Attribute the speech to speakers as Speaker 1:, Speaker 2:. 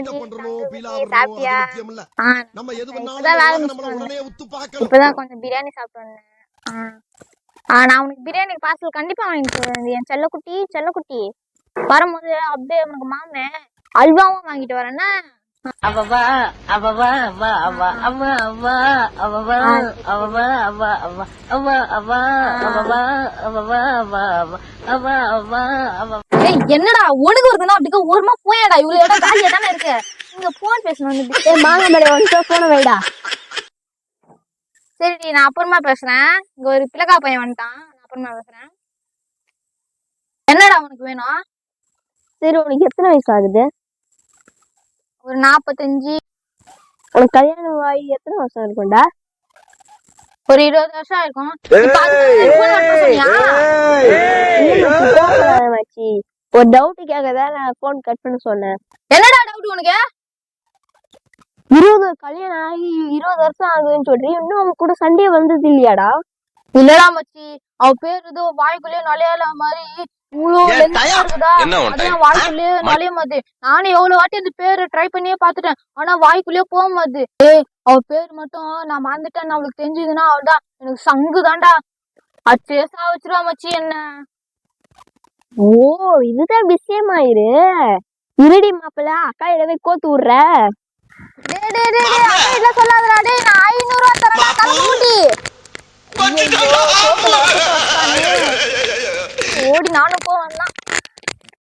Speaker 1: அது
Speaker 2: சாப்பிட்டியா? இப்பதான் கொஞ்சம் பிரியாணி சாப்பிட்டு நான் உனக்கு பிரியாணி பார்சல் கண்டிப்பா வாங்கிட்டு என் செல்லக்குட்டி செல்லக்குட்டி. வரும்போது அப்படியே உனக்கு மாமே அல்வாவும் வாங்கிட்டு வரேன்னா?
Speaker 3: அவா அவா அவா.
Speaker 2: என்னடா? உனக்கு வருதுன்னா அப்படிக்க ஓரமா போயாடா இவ்வளவு இடம் காலியா தானே இருக்கு. இங்க போன் பேசணும்
Speaker 4: ஏய் மாங்க வந்து போன வைடா.
Speaker 2: சரி நான் அப்புறமா பேசுறேன். இங்க ஒரு பிளக்கா பையன் வந்துட்டான். நான் அப்புறமா பேசுறேன். என்னடா உனக்கு வேணும்?
Speaker 4: சரி உனக்கு எத்தனை வயசு ஆகுது?
Speaker 2: ஒரு நாற்பத்தஞ்சு
Speaker 4: உனக்கு கல்யாணம் ஆகி எத்தனை வருஷம் இருக்கும்டா?
Speaker 2: ஒரு இருபது வருஷம் இருக்கும்
Speaker 4: ஒரு டவுட்டுக்காக தான் நான் போன் கட் பண்ண சொன்னேன்.
Speaker 2: என்னடா டவுட் உனக்கு?
Speaker 4: இருபது கல்யாணம் ஆகி இருபது வருஷம் ஆகுதுன்னு சொல்றீ இன்னும் அவன் கூட சண்டே வந்தது இல்லையாடா?
Speaker 2: இல்லடா மச்சி அவ பேர் ஏதோ வாய்க்குள்ளே நுழையல மாதிரி வாய்க்குள்ளேயே நுழைய மாட்டுது நானும் எவ்வளவு வாட்டி அந்த பேரு ட்ரை பண்ணியே பாத்துட்டேன் ஆனா வாய்க்குள்ளேயே போக மாட்டுது. ஏய் அவ பேர் மட்டும் நான் மறந்துட்டேன் அவளுக்கு தெரிஞ்சதுன்னா அவள்தான். எனக்கு சங்கு தான்டா. அச்சே சாவச்சிருவா மச்சி என்ன?
Speaker 4: ஓ இதுதான் விஷயமாயிரு. இருடி மாப்பிள்ள அக்கா இடவே கோத்து விடுற.
Speaker 2: டேய் டேய் டேய் டேய், அக்கா இல்ல சொல்லாதடா டேய் நான் ஐநூறு ரூபா தரேன் ஓடி நானும் போவேன்